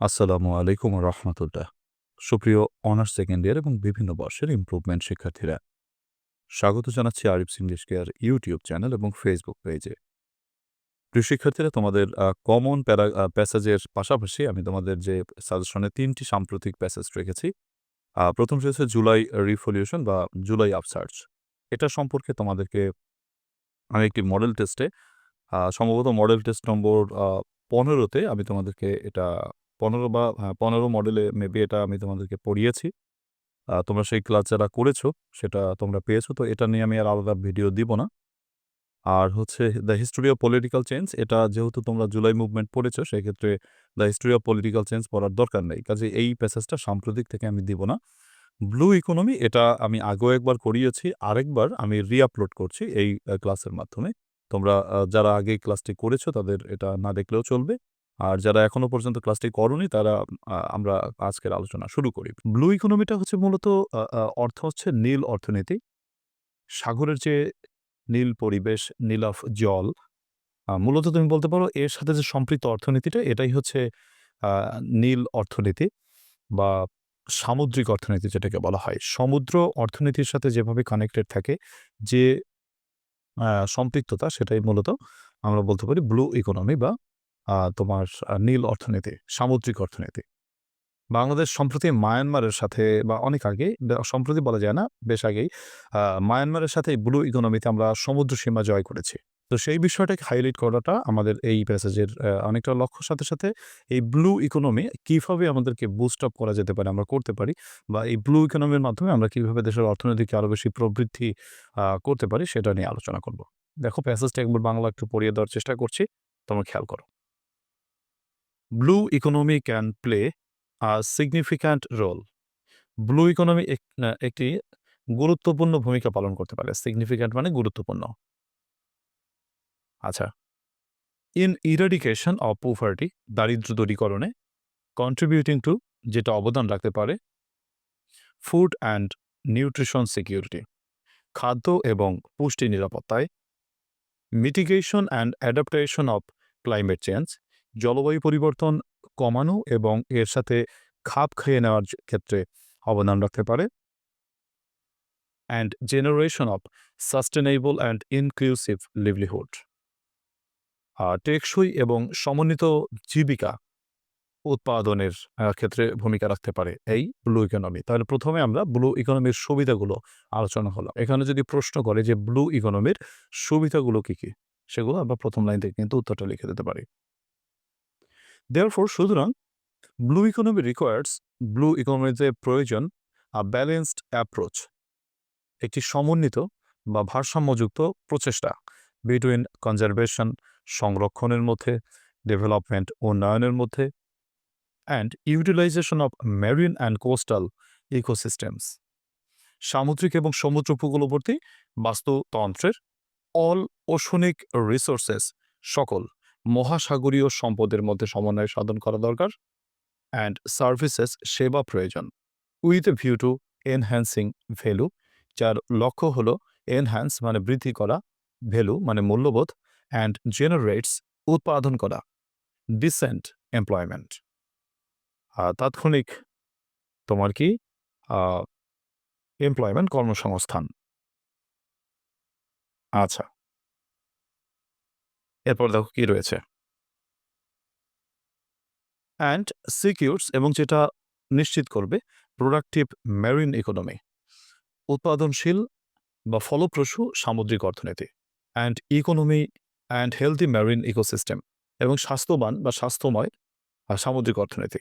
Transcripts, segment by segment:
আসসালামু আলাইকুম রহমতুল্লাহ। সুপ্রিয় অনার্স সেকেন্ড ইয়ার এবং বিভিন্ন বর্ষের ইমপ্রুভমেন্ট শিক্ষার্থীরা, স্বাগত জানাচ্ছি Arif's English care YouTube channel এবং ফেসবুক পেজে প্রিয় শিক্ষার্থীরা, তোমাদের কমন প্যারা প্যাসেজের পাশাপাশি আমি তোমাদের যে সাজেশনে তিনটি সাম্প্রতিক প্যাসেজ রেখেছি প্রথম হচ্ছে জুলাই রিফলিউশন বা জুলাই আপসার্চ এটা সম্পর্কে তোমাদেরকে আমি একটি মডেল টেস্টে সম্ভবত মডেল টেস্ট নম্বর পনেরোতে আমি তোমাদেরকে এটা পনেরো বা পনেরো মডেলে মেবি এটা আমি তোমাদেরকে পড়িয়েছি। তোমরা সেই ক্লাস যারা করেছ, সেটা তোমরা পেয়েছ, তো এটা নিয়ে আমি আর আলাদা ভিডিও দিব না। আর হচ্ছে the history of political change এটা যেহেতু তোমরা জুলাই মুভমেন্ট পড়েছো, সেক্ষেত্রে the history of political change পড়ার দরকার নেই। কাজে এই প্যাসেজটা সাম্প্রতিক থেকে আমি দিব না। ব্লু ইকোনমি এটা আমি আগেও একবার করিয়েছি, আরেকবার আমি রিআপলোড করছি এই ক্লাসের মাধ্যমে। তোমরা যারা আগে ক্লাসটি করেছ, তাদের এটা না দেখলেও চলবে। আর যারা এখনও পর্যন্ত ক্লাসটি করনি, তারা আমরা আজকের আলোচনা শুরু করি। ব্লু ইকোনমিটা হচ্ছে মূলত অর্থ হচ্ছে নীল অর্থনীতি। সাগরের যে নীল পরিবেশ নীলাফ জল মূলত তুমি বলতে পারো এর সাথে যে সম্পৃক্ত অর্থনীতিটা, এটাই হচ্ছে নীল অর্থনীতি বা সামুদ্রিক অর্থনীতি যেটাকে বলা হয়। সমুদ্র অর্থনীতির সাথে যেভাবে কানেক্টেড থাকে, যে সম্পৃক্ততা, সেটাই মূলত আমরা বলতে পারি ব্লু ইকোনমি বা তোমার নীল অর্থনীতি, সামুদ্রিক অর্থনীতি। বাংলাদেশ সম্প্রতি মায়ানমারের সাথে বা অনেক আগে সম্প্রতি বলা যায় না, বেশ আগেই মায়ানমারের সাথে ব্লু ইকোনমিতে আমরা সমুদ্র সীমা জয় করেছি। তো সেই বিষয়টাকে হাইলাইট করাটা আমাদের এই প্যাসেজের অনেকটা লক্ষ্য। সাথে সাথে এই ব্লু ইকোনমি কীভাবে আমাদেরকে বুস্ট আপ করা যেতে পারে, আমরা করতে পারি, বা এই ব্লু ইকোনমির মাধ্যমে আমরা কীভাবে দেশের অর্থনীতিকে আরও বেশি প্রবৃদ্ধি করতে পারি, সেটা নিয়ে আলোচনা করব। দেখো প্যাসেজটা একবার বাংলা একটু পড়িয়ে দেওয়ার চেষ্টা করছি, তোমরা খেয়াল করো। Blue economy can play a significant role blue economy একটি গুরুত্বপূর্ণ ভূমিকা পালন করতে পারে। সিগনিফিক্যান্ট মানে গুরুত্বপূর্ণ। আচ্ছা। ইন ইরাডিকেশন অফ পোভার্টি দারিদ্র দূরীকরণে কন্ট্রিবিউটিং টু যেটা অবদান রাখতে পারে ফুড অ্যান্ড নিউট্রিশন সিকিউরিটি খাদ্য এবং পুষ্টি নিরাপত্তায় mitigation and adaptation of climate change জলবায়ু পরিবর্তন কমানো এবং এর সাথে খাপ খেয়ে নেওয়ার ক্ষেত্রে অবদান রাখতে পারে। And generation of sustainable and inclusive livelihood টেকসই এবং সমন্বিত জীবিকা উৎপাদনের ক্ষেত্রে ভূমিকা রাখতে পারে এই ব্লু ইকোনমি তাহলে প্রথমে আমরা ব্লু ইকোনমির সুবিধাগুলো আলোচনা হলো। এখানে যদি প্রশ্ন করে যে ব্লু ইকোনমির সুবিধাগুলো কি কি? সেগুলো আমরা প্রথম লাইন থেকে কিন্তু উত্তরটা লিখে দিতে পারি। দেয়ারফোর সুতরাং ব্লু ইকোনমি রিকোয়ার্স ব্লু ইকোনমিতে প্রয়োজন আ ব্যালেন্সড অ্যাপ্রোচ একটি সমন্বিত বা ভারসাম্যযুক্ত প্রচেষ্টা বিটুইন কনজারভেশন সংরক্ষণের মধ্যে ডেভেলপমেন্ট উন্নয়নের মধ্যে and utilization of marine and coastal ecosystems সামুদ্রিক এবং সমুদ্র উপকূলবর্তী বাস্তুতন্ত্রের অল ওশনিক রিসোর্সেস সকল। মহাসাগরীয় সম্পদের মধ্যে সমন্বয় সাধন করা দরকার অ্যান্ড সার্ভিসেস সেবা প্রয়োজন। With a view to enhancing value যার লক্ষ্য হলো এনহ্যান্স মানে বৃদ্ধি করা ভ্যালু মানে মূল্যবোধ অ্যান্ড জেনারেটস উৎপাদন করা। ডিসেন্ট এমপ্লয়মেন্ট তাৎক্ষণিক তোমার কি? এমপ্লয়মেন্ট কর্মসংস্থান। আচ্ছা। এরপর দেখো কি রয়েছে। অ্যান্ড সিকিউরস এবং যেটা নিশ্চিত করবে প্রোডাক্টিভ ম্যারিন ইকোনমি উৎপাদনশীল বা ফলপ্রসূ সামুদ্রিক অর্থনীতি and economy and healthy marine ecosystem এবং স্বাস্থ্যবান বা স্বাস্থ্যময় সামুদ্রিক অর্থনীতি।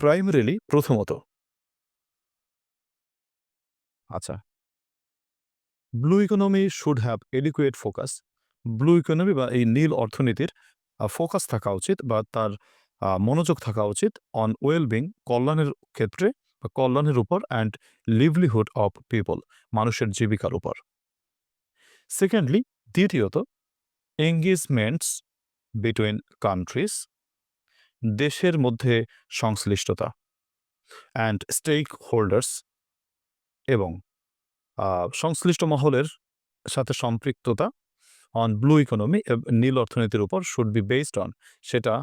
প্রাইমারিলি প্রথমত আচ্ছা blue economy should have adequate focus blue economy বা এই নীল অর্থনীতির ফোকাস থাকা উচিত বা তার মনোযোগ থাকা উচিত অন ওয়েলবিং কল্যাণের ক্ষেত্রে বা কল্যাণের উপর অ্যান্ড লিভলিহুড অফ পিপল মানুষের জীবিকার উপর। সেকেন্ডলি দ্বিতীয়ত এঙ্গেজমেন্টস বিটুইন কান্ট্রিজ দেশের মধ্যে সংশ্লিষ্টতা অ্যান্ড স্টেক হোল্ডার্স এবং সংশ্লিষ্ট মহলের সাথে সম্পৃক্ততা অন ব্লু ইকোনমি নীল অর্থনীতির উপর শুড বি বেসড অন সেটা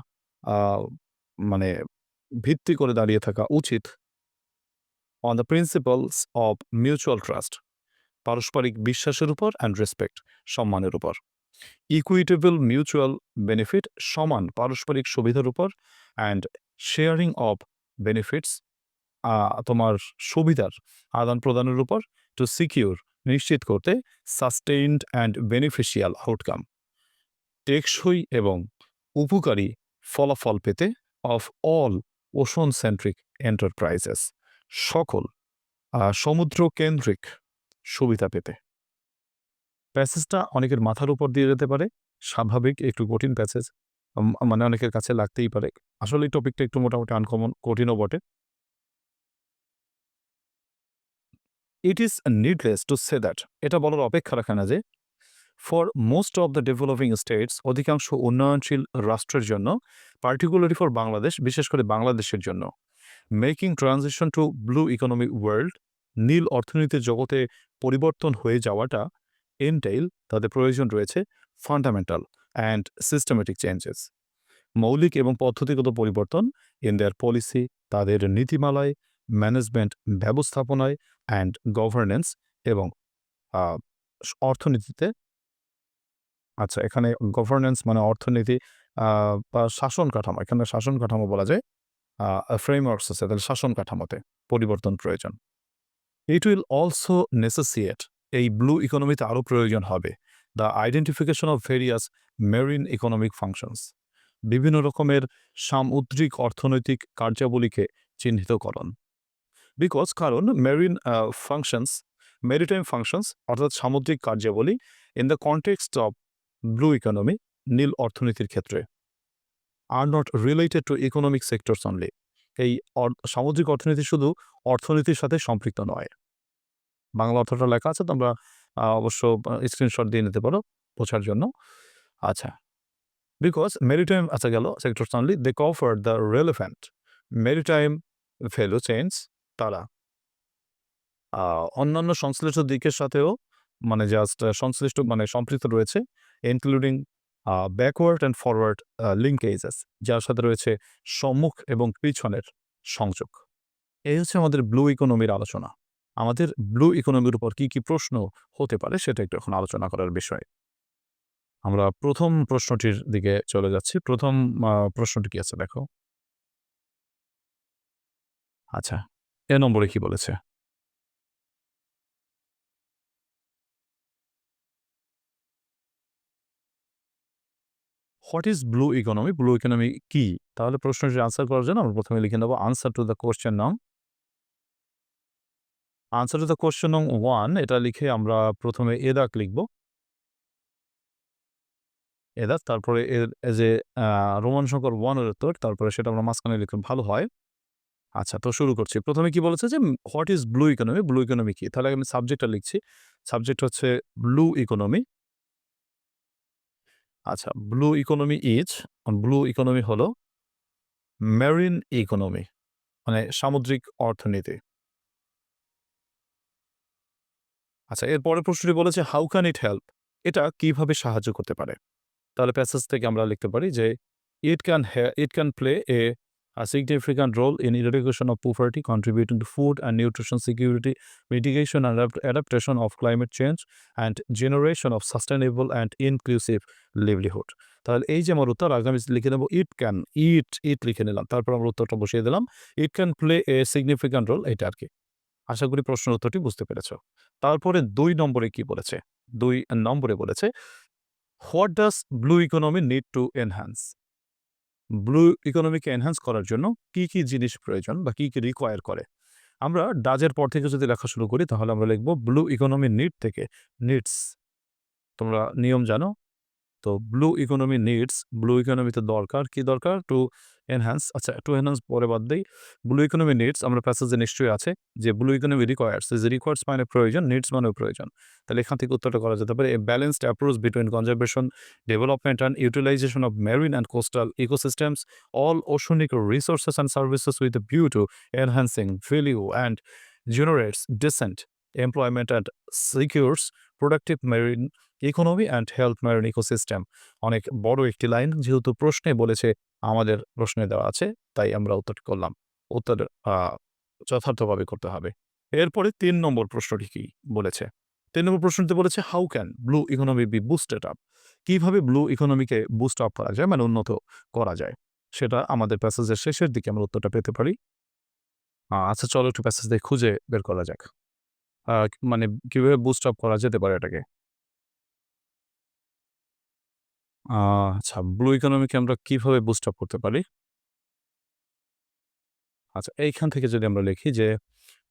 মানে ভিত্তি করে দাঁড়িয়ে থাকা উচিত on the principles of mutual trust পারস্পরিক বিশ্বাসের উপর অ্যান্ড রেসপেক্ট সম্মানের উপর। ইকুইটেবল মিউচুয়াল বেনিফিট সমান পারস্পরিক সুবিধার উপর অ্যান্ড শেয়ারিং অফ বেনিফিটস তোমার সুবিধার আদান প্রদানের উপর টু সিকিউর নিশ্চিত করতে সাস্টেইনড অ্যান্ড বেনিফিশিয়াল আউটকাম টেকসই এবং উপকারী ফলাফল পেতে of all ocean centric enterprises সকল সমুদ্র কেন্দ্রিক সুবিধা পেতে। প্যাসেজটা অনেকের মাথার উপর দিয়ে যেতে পারে, স্বাভাবিক একটু কঠিন প্যাসেজ মানে অনেকের কাছে লাগতেই পারে। আসলে এই টপিকটা একটু মোটামুটি আনকমন কঠিনও বটে। It is needless to say that এটা বলার অপেক্ষা রাখে না যে for most of the developing states অধিকাংশ উন্নয়নশীল রাষ্ট্রের জন্য পার্টিকুলারলি ফর বাংলাদেশ বিশেষ করে বাংলাদেশের জন্য making transition to blue economic world নীল অর্থনীতির জগতে পরিবর্তন হয়ে যাওয়াটা এনটেইল তাদের প্রয়োজন রয়েছে ফান্ডামেন্টাল অ্যান্ড সিস্টেমেটিক চেঞ্জেস মৌলিক এবং পদ্ধতিগত পরিবর্তন ইন দেয়ার পলিসি তাদের নীতিমালায় ম্যানেজমেন্ট ব্যবস্থাপনায় অ্যান্ড গভর্নেন্স এবং অর্থনীতিতে আচ্ছা এখানে গভর্নেন্স মানে অর্থনীতি বা শাসন কাঠামো। এখানে শাসন কাঠামো বলা যায় ফ্রেমওয়ার্কস আছে, তাহলে শাসন কাঠামোতে পরিবর্তন প্রয়োজন। ইট উইল অলসো নেসেসিয়েট এই ব্লু ইকোনমিতে আরও প্রয়োজন হবে the identification of various marine economic functions বিভিন্ন রকমের সামুদ্রিক অর্থনৈতিক কার্যাবলীকে চিহ্নিতকরণ। বিকজ কারণ মেরিন ফাংশনস মেরিটাইম ফাংশনস অর্থাৎ সামুদ্রিক কার্যাবলী in the context of blue economy নীল অর্থনীতির ক্ষেত্রে আর not related to economic sectors only এই সামুদ্রিক অর্থনীতি শুধু অর্থনীতির সাথে সম্পৃক্ত নয়। বাংলা অর্থটা লেখা আছে, তোমরা অবশ্য স্ক্রিনশট দিয়ে নিতে পারো বোঝার জন্য। আচ্ছা বিকজ মেরিটাইম আচ্ছা গেল sectors only they cover the relevant maritime value change তারা। অন্যান্য সংশ্লিষ্ট দিকের সাথেও মানে জাস্ট সংশ্লিষ্ট মানে সম্পৃক্ত রয়েছে including backward and forward linkages যার সাথে রয়েছে সম্মুখ এবং পিছনের সংযোগ। এই হচ্ছে আমাদের ব্লু ইকোনমির আলোচনা। আমাদের ব্লু ইকোনমির উপর কি কি প্রশ্ন হতে পারে সেটা একটু এখন আলোচনা করার বিষয়। আমরা প্রথম প্রশ্নটির দিকে চলে যাচ্ছি। প্রথম প্রশ্নটি কি আছে দেখো। আচ্ছা। এ নম্বরে কি বলেছে? What is blue economy blue economy কি? তাহলে প্রশ্নটির আনসার করার জন্য আমরা প্রথমে লিখে নেব আনসার টু দ্য কোশ্চেন নং আনসার টু দ্য কোশ্চেন নং ওয়ান এটা লিখে আমরা প্রথমে এ এদাক লিখব। এদাক, তারপরে এর যে রোমান সংকর ওয়ানের উত্তর, তারপরে সেটা আমরা মাঝখানে লিখলে ভালো হয়। আচ্ছা তো শুরু করছি। প্রথমে কি বলেছে যে what is blue economy blue economy কি? তাহলে আমি সাবজেক্টটা লিখছি। সাবজেক্ট হচ্ছে ব্লু ইকোনমি আচ্ছা blue economy is blue economy হলো মেরিন ইকোনমি মানে সামুদ্রিক অর্থনীতি। আচ্ছা এর পরের প্রশ্নটি বলেছে হাউ ক্যান ইট হেল্প এটা কীভাবে সাহায্য করতে পারে? তাহলে প্যাসেজ থেকে আমরা লিখতে পারি যে it can it can play a a significant role in eradication of poverty, contributing to food and nutrition security, mitigation and adapt- adaptation of climate change, and generation of sustainable and inclusive livelihood. তাহলে এই যে আমার উত্তর আগে আমি লিখে নেব ইট can ইট ইট লিখে নিলাম তারপর আমরা উত্তরটা বসিয়ে দিলাম it can play a significant role এটা আর কি আশা করি প্রশ্নের উত্তরটি বুঝতে পেরেছ তারপরে দুই নম্বরে কি বলেছে দুই নম্বরে বলেছে what does blue economy need to enhance blue ইকোনমিকে enhance করার জন্য কি কি জিনিস প্রয়োজন বা কি কি রিকোয়ার করে? আমরা ডাজের পর থেকে যদি লেখা শুরু করি, তাহলে আমরা লিখব ব্লু ইকোনমি নিড থেকে নিডস তোমরা নিয়ম জানো? তো ব্লু ইকোনমি নিডস ব্লু ইকোনমিতে দরকার, কি দরকার? টু এনহান্স আচ্ছা টু এনহান্স পরে বাদ দিই। ব্লু ইকোনমি নিডস আমরা প্যাসেজে নিশ্চয়ই আছে, যে ব্লু ইকোনমি রিকোয়ার্স যে রিকোয়ার্স মানে প্রয়োজন নিডস মানেও প্রয়োজন। তাহলে এখান থেকে উত্তরটা করা যেতে পারে a balanced approach between conservation development and utilization of marine and coastal ecosystems all oceanic resources and services with view to enhancing value and generates decent employment and secures productive marine economy and health marine ecosystem অনেক বড় একটি line যেহেতু প্রশ্নে বলেছে, আমাদের প্রশ্নে দেওয়া আছে, তাই আমরা উত্তর করলাম। উত্তর যথার্থভাবে করতে হবে। এরপরে তিন নম্বর প্রশ্নটি কি বলেছে? তিন নম্বর প্রশ্নটি বলেছে how can blue economy be boosted up কীভাবে ব্লু ইকোনমিকে বুস্ট আপ করা যায় মানে উন্নত করা যায়? সেটা আমাদের প্যাসেজের শেষের দিকে আমরা উত্তরটা পেতে পারি। আচ্ছা চলো একটু প্যাসেজ দিয়ে খুঁজে বের করা যাক। মানে কীভাবে বুস্ট আপ করা যেতে পারে এটাকে? আচ্ছা ব্লু ইকোনমিকে আমরা কীভাবে বুস্ট আপ করতে পারি? আচ্ছা এইখান থেকে যদি আমরা লিখি যে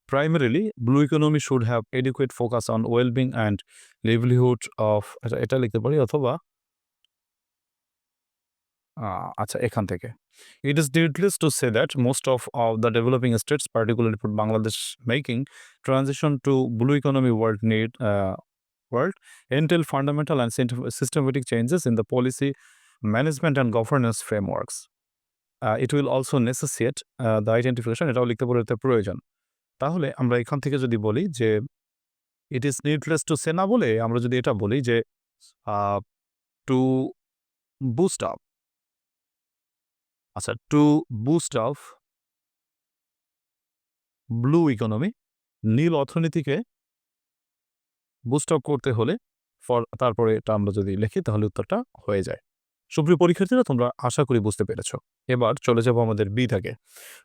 primarily blue economy should have educate focus on wellbeing and livelihood of এটা লিখতে পারি অথবা আচ্ছা এখান থেকে। It is needless to say that most of of the developing states particularly for Bangladesh making transition to blue economy world need world entail fundamental and syntem- systematic changes in the policy, management, and governance frameworks. Uh, it will also necessitate uh, the identification এটাও লিখতে পারে এতে প্রয়োজন তাহলে আমরা এখান থেকে যদি বলি যে it is needless to say না বলে আমরা যদি এটা বলি যে টু বুস্ট আপ আচ্ছা to boost up blue economy নীল অর্থনীতিকে বুস্ট আপ করতে হলে ফর তারপরে এটা আমরা যদি লিখি, তাহলে উত্তরটা হয়ে যায়। সুপ্রিয় পরীক্ষার্থীরা, তোমরা আশা করি বুঝতে পেরেছ। এবার চলে যাব আমাদের বি দাগে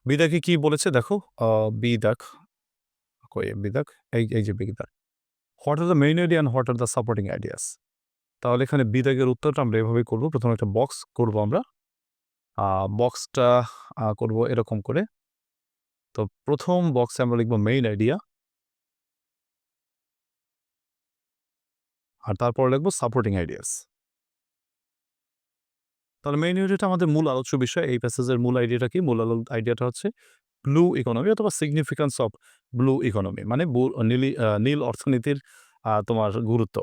বি দাগে কি বলেছে? দেখো বি দাগ কই বি দাগ এই এই যে বি দাগ what are the main idea and what are the supporting ideas তাহলে এখানে বি দাগের উত্তরটা আমরা এভাবে করব। প্রথমে একটা বক্স করব আমরা। বক্সটা করব এরকম করে। তো প্রথম বক্সে আমরা লিখব মেইন আইডিয়া আর তারপর লিখব সাপোর্টিং আইডিয়াস তাহলে মেইন আইডিয়াটা আমাদের মূল আলোচ্য বিষয়, এই প্যাসেজের মূল আইডিয়াটা কি? মূল আইডিয়াটা হচ্ছে ব্লু ইকোনমি অথবা সিগনিফিক্যান্স অফ ব্লু ইকোনমি মানে নীল নীল অর্থনীতির তোমার গুরুত্ব।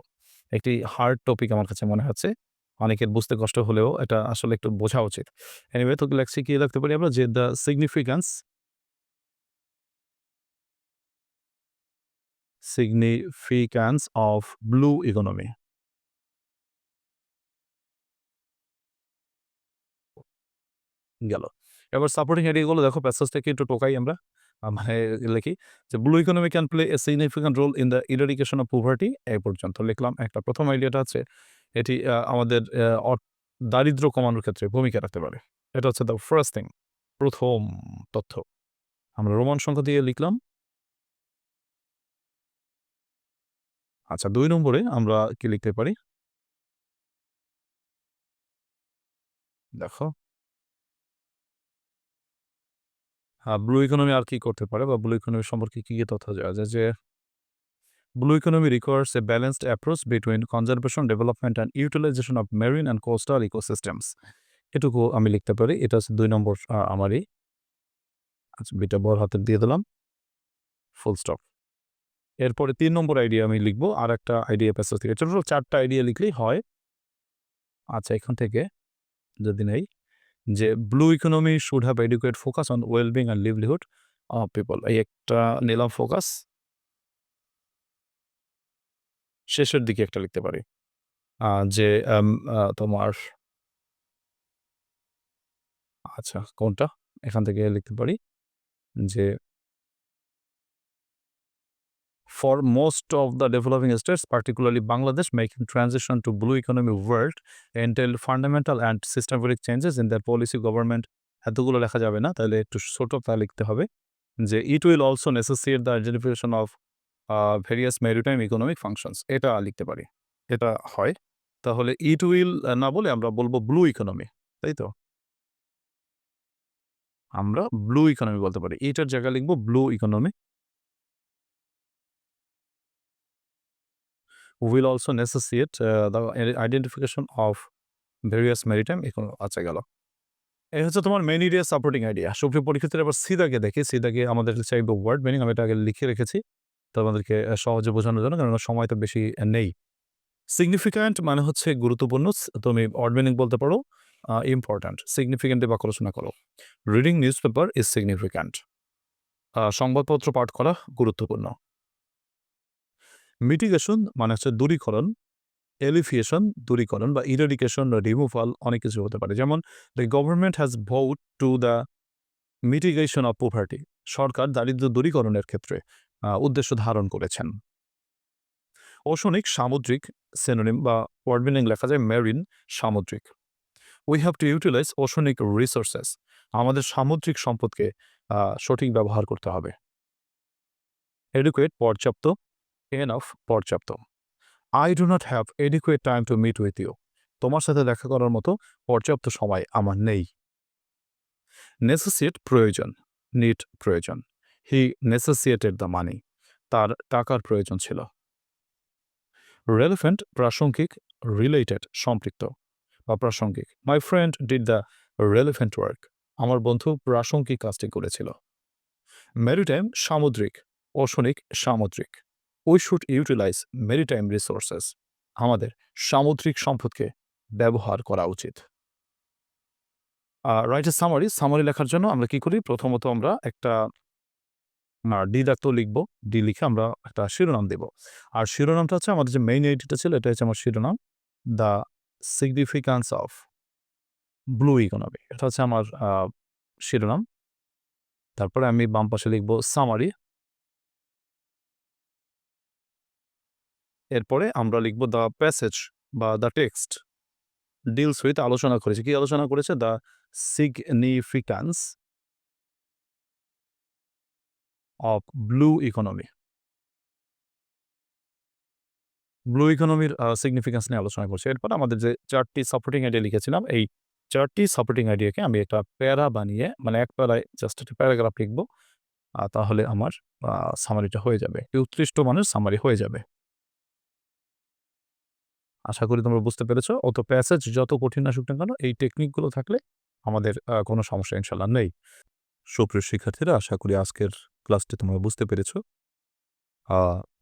একটি হার্ড টপিক আমার কাছে মনে হচ্ছে। অনেকের বুঝতে কষ্ট হলেও এটা আসলে একটু বোঝা উচিত। এনিওয়ে তো লেখছি কি লিখতে পারি আমরা? যে the significance significance of blue economy গেল। এবার সাপোর্টিং আইডিয়াগুলো দেখো প্যাসেজটাকে একটু টোকাই আমরা। মানে লিখি যে blue economy can play a significant role in the eradication of poverty এই পর্যন্ত। লিখলাম একটা প্রথম আইডিয়াটা আছে এটি আমাদের দারিদ্র কমানোর ক্ষেত্রে ভূমিকা রাখতে পারে। এটা হচ্ছে দ্য ফার্স্ট থিং প্রথম তথ্য। আমরা রোমান সংখ্যা দিয়ে লিখলাম। আচ্ছা দুই নম্বরে আমরা কি লিখতে পারি? দেখো। হ্যাঁ ব্লু ইকোনমি আর কি করতে পারে বা ব্লু ইকোনমি সম্পর্কে কি কি তথ্য দেওয়া যায়? যে blue economy requires a balanced approach between conservation development and utilization of marine and coastal ecosystems এটুকু আমি লিখতে পারি। এটা হচ্ছে দুই নম্বর আমারই। আচ্ছা বিটা বড় হাতের দিয়ে দিলাম। ফুল স্টপ এরপরে তিন নম্বর আইডিয়া আমি লিখব আর একটা আইডিয়া প্যাসেজ থেকে। টোটাল চারটা আইডিয়া লিখলেই হয়। আচ্ছা এখান থেকে যদি নেই, যে blue economy should have educate focus on wellbeing and livelihood of people এই একটা নিলাম ফোকাস শেষের দিকে একটা লিখতে পারি। যে তোমার আচ্ছা কোনটা? এখান থেকে লিখতে পারি যে for most of the developing states, particularly Bangladesh, making transition to blue economy world entail fundamental and systematic changes in their policy government এতগুলো লেখা যাবে না তাহলে একটু ছোট তা লিখতে হবে যে it will also necessitate the identification of various maritime economic functions এটা লিখতে পারি এটা হয় তাহলে ইট উইল না বলে আমরা বলব ব্লু ইকোনমি তাই তো আমরা ব্লু ইকোনমি বলতে পারি এটার জায়গায় লিখব blue economy necessitate uh, the i- identification of various maritime economy আচ্ছা গেল। এই হচ্ছে তোমার মেন এরিয়া সাপোর্টিং আইডিয়া সুপ্রিয় পরীক্ষার্থীরা এবার সিদাকে দেখি সিদাকে আমাদের চাইবে ওয়ার্ড মিনিং আমি এটা আগে লিখে রেখেছি তো আমাদেরকে আহ, সহজে বোঝানোর জন্য কারণ সময় তো বেশি নেই। সিগনিফিক্যান্ট মানে হচ্ছে গুরুত্বপূর্ণ তুমি ওয়ার্ড মিনিং বলতে পারো ইম্পর্ট্যান্ট সিগনিফিক্যান্টে বাক্য রচনা করো। Reading newspaper is significant সংবাদপত্র পাঠ করা গুরুত্বপূর্ণ। মিটিগেশন মানে হচ্ছে দূরীকরণ এলিফিয়েশন দূরীকরণ বা ইরেডিকেশন রিমুভাল অনেক কিছু হতে পারে। যেমন the government has vote to the mitigation of poverty সরকার দারিদ্র দূরীকরণের ক্ষেত্রে উদ্দেশ্য ধারণ করেছেন। ওশনিক সামুদ্রিক সেনোনিম বা ওয়ার্ড মিনিং লেখা যায় মেরিন সামুদ্রিক। We have to utilize oceanic resources আমাদের সামুদ্রিক সম্পদকে সঠিক ব্যবহার করতে হবে। এডুকেট পর্যাপ্ত এনাফ পর্যাপ্ত। I do not have adequate time to meet with you তোমার সাথে দেখা করার মতো পর্যাপ্ত সময় আমার নেই। নেসেসিয়েট প্রয়োজন নিট প্রয়োজন। হি নেসেসিয়েটেড দ্য মানি তার টাকার প্রয়োজন ছিল। রেলিভেন্ট প্রাসঙ্গিক রিলেটেড সম্পৃক্ত বা প্রাসঙ্গিক। My friend did the relevant work আমার বন্ধু প্রাসঙ্গিক কাজটি করেছিল। মেরিটাইম সামুদ্রিক, অশনিক, সামুদ্রিক। We should utilize maritime resources আমাদের সামুদ্রিক সম্পদকে ব্যবহার করা উচিত। রাইট সামারি সামারি লেখার জন্য আমরা কি করি? প্রথমত আমরা একটা ডি দাক্ত লিখব ডি লিখে আমরা একটা শিরোনাম দেব। আর শিরোনামটা হচ্ছে আমাদের যে মেইন এডিটটা ছিল এটা হচ্ছে আমার শিরোনাম the significance of blue economy এটা হচ্ছে আমার শিরোনাম। তারপরে আমি বাম পাশে লিখব সামারি এরপরে আমরা লিখব দ্য প্যাসেজ বা দ্য টেক্সট ডিলস উইথ আলোচনা করেছে। কি আলোচনা করেছে? The significance of blue economy blue ইকোনমির significance নিয়ে আলোচনা করছে। এরপর আমাদের যে চারটি সাপোর্টিং আইডিয়া লিখেছিলাম, এই চারটি সাপোর্টিং আইডিয়াকে আমি একটা প্যারা বানিয়ে মানে এক প্যারায় জাস্ট একটা প্যারাগ্রাফ লিখব তাহলে আমার সামারিটা হয়ে যাবে। একটি উৎকৃষ্ট মানের সামারি হয়ে যাবে। আশা করি তোমরা বুঝতে পেরেছ। অত প্যাসেজ যত কঠিন না কেন এই টেকনিকগুলো থাকলে আমাদের কোনো সমস্যা ইনশাল্লাহ নেই। সুপ্রিয় শিক্ষার্থীরা আশা করি আজকের ক্লাসটি তোমরা বুঝতে পেরেছ।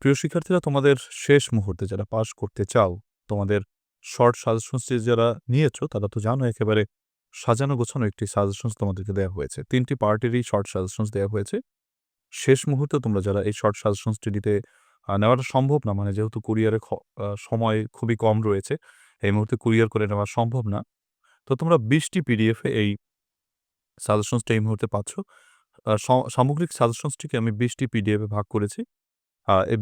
প্রিয় শিক্ষার্থীরা তোমাদের শেষ মুহূর্তে যারা পাস করতে চাও তোমাদের শর্ট সাজেশনসটি যারা নিয়েছো তারা তো জানো একেবারে সাজানো গোছানো একটি সাজেশনস তোমাদেরকে দেওয়া হয়েছে। তিনটি পার্টিরই শর্ট সাজেশনস দেওয়া হয়েছে। শেষ মুহূর্তে তোমরা যারা এই শর্ট সাজেশনসটি আহ, নেওয়াটা সম্ভব না। মানে যেহেতু কুরিয়ারে সময় খুবই কম রয়েছে, এই মুহূর্তে কুরিয়ার করে নেওয়া সম্ভব না। তো তোমরা বিশটি পিডিএফে এই সাজেশনসটা এই মুহূর্তে পাচ্ছ। সামগ্রিক সাজেশনসটিকে আমি বিশটি পিডিএফে ভাগ করেছি।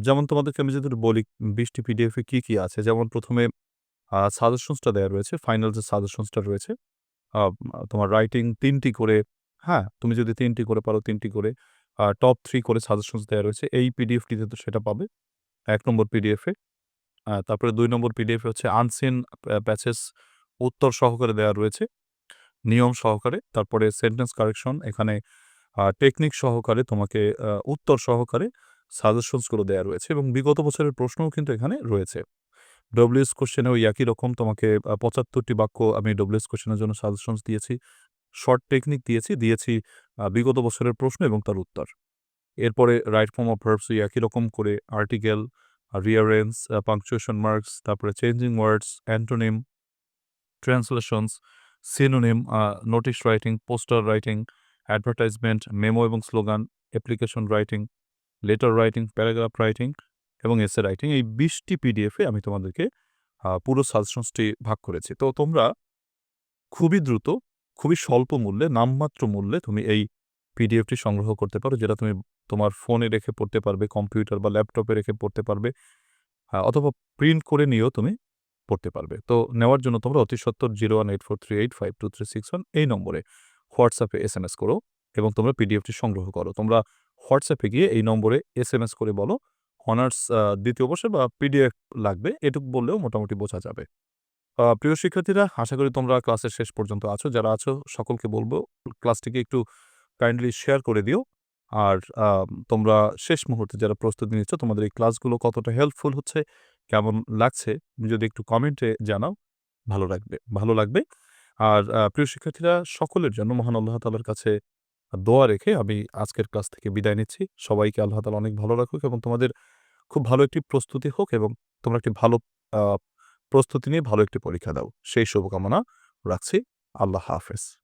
যেমন তোমাদেরকে আমি যদি বলি, বিশটি পিডিএফে কি কি আছে? যেমন প্রথমে সাজেশনসটা দেওয়া রয়েছে ফাইনাল যে সাজেশনসটা রয়েছে তোমার রাইটিং তিনটি করে হ্যাঁ তুমি যদি তিনটি করে পারো, তিনটি করে টপ থ্রি করে সাজেশনস দেওয়া রয়েছে। এই পিডিএফটিতে তো সেটা পাবে। এক নম্বর পিডিএফে তারপরে দুই নম্বর পিডিএফে হচ্ছে আনসিন প্যাচেস উত্তর সহকারে দেওয়া রয়েছে। নিয়ম সহকারে। তারপরে সেন্টেন্স কারেকশন এখানে টেকনিক সহকারে তোমাকে উত্তর সহকারে সাজেশনসগুলো দেওয়া রয়েছে এবং বিগত বছরের প্রশ্নও কিন্তু এখানে রয়েছে। ডব্লিউএস কোশ্চেনে ওই একই রকম। তোমাকে পঁচাত্তরটি বাক্য আমি ডব্লিউএস কোশ্চেনের জন্য সাজেশনস দিয়েছি। শর্ট টেকনিক দিয়েছি দিয়েছি বিগত বছরের প্রশ্ন এবং তার উত্তর। এরপরে রাইট ফর্ম অফ ভার্বস একই রকম করে আর্টিকেল রিয়ারেন্স পাংচুয়েশন মার্কস তারপরে changing words antonym translations synonym notice writing poster writing advertisement memo এবং slogan application writing letter writing paragraph writing এবং এসে রাইটিং এই বিশটি পিডিএফে আমি তোমাদেরকে পুরো সাজেশনসটি ভাগ করেছি। তো তোমরা খুবই দ্রুত খুবই স্বল্প মূল্যে, নামমাত্র মূল্যে তুমি এই পিডিএফটি সংগ্রহ করতে পারো, যেটা তুমি তোমার ফোনে রেখে পড়তে পারবে, কম্পিউটার বা ল্যাপটপে রেখে পড়তে পারবে অথবা প্রিন্ট করে নিয়েও তুমি পড়তে পারবে। তো নেওয়ার জন্য তোমরা অতি সত্তর zero one eight four three eight five two three six one এই নম্বরে হোয়াটসঅ্যাপে এস এম এস করো এবং তোমরা পিডিএফটি সংগ্রহ করো। তোমরা হোয়াটসঅ্যাপে গিয়ে এই নম্বরে এস এম এস করে বলো, অনার্স দ্বিতীয় বর্ষে বা পিডিএফ লাগবে, এটুকু বললেও মোটামুটি বোঝা যাবে। প্রিয় শিক্ষার্থীরা, আশা করি তোমরা ক্লাসের শেষ পর্যন্ত আছো। যারা আছো, সকলকে বলব, ক্লাসটিকে একটু কাইন্ডলি শেয়ার করে দিও। আর তোমরা শেষ মুহূর্তে যারা প্রস্তুতি নিচ্ছ, তোমাদের এই ক্লাসগুলো কতটা হেল্পফুল হচ্ছে, কেমন লাগছে, যদি একটু কমেন্টে জানাও, ভালো লাগবে ভালো লাগবে। আর প্রিয় শিক্ষার্থীরা, সকলের জন্য মহান আল্লাহ তালার কাছে দোয়া রেখে আমি আজকের ক্লাস থেকে বিদায় নিচ্ছি। সবাইকে আল্লাহ তালা অনেক ভালো রাখুক এবং তোমাদের খুব ভালো একটি প্রস্তুতি হোক এবং তোমরা একটি ভালো প্রস্তুতি নিয়ে ভালো একটি পরীক্ষা দাও। সেই শুভকামনা রাখছি। আল্লাহ হাফেজ।